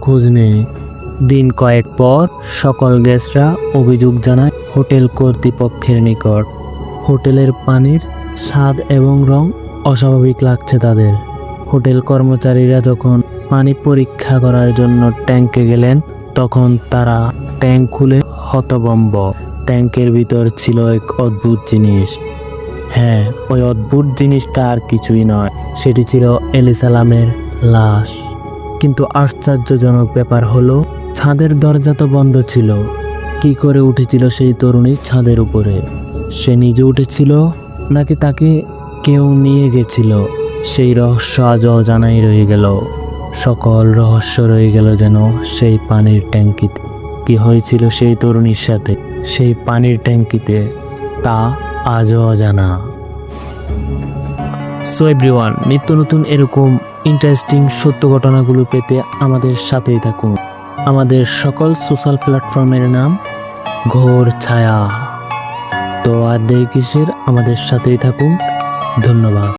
খোঁজ নেই। দিন কয়েক পর সকল গেস্টরা অভিযোগ জানায় হোটেল কর্তৃপক্ষের নিকট। হোটেলের পানির স্বাদ এবং রং অস্বাভাবিক লাগছে তাদের। হোটেল কর্মচারীরা যখন পানি পরীক্ষা করার জন্য ট্যাঙ্কে গেলেন, তখন তারা ট্যাঙ্ক খুলে হতবম্ব। ট্যাঙ্কের ভিতর ছিল এক অদ্ভুত জিনিস। হ্যাঁ ওই অদ্ভুত জিনিসটা আর কিছুই নয়, সেটি ছিল এলিসালামের লাশ। কিন্তু আশ্চর্যজনক ব্যাপার হলো, ছাদের দরজা তো বন্ধ ছিল। কি করে উঠেছিল সেই তরুণী ছাদের উপরে? সে নিজে উঠেছিল নাকি তাকে কেউ নিয়ে গেছিল? সেই রহস্য আজও অজানাই রয়ে গেল। সকল রহস্য রয়ে গেল যেন সেই পানির ট্যাঙ্কিতে। কি হয়েছিল সেই তরুণীর সাথে? সেই পানির ট্যাঙ্কিতে তা আজও অজানা। সো এভরিওয়ান, নিত্য নতুন এরকম ইন্টারেস্টিং সত্য ঘটনাগুলো পেতে আমাদের সাথেই থাকুন। আমাদের সকল সোশ্যাল প্ল্যাটফর্মের নাম ঘোর ছায়া। তো আর দেরি কিসের? আমাদের সাথেই থাকুন। ধন্যবাদ।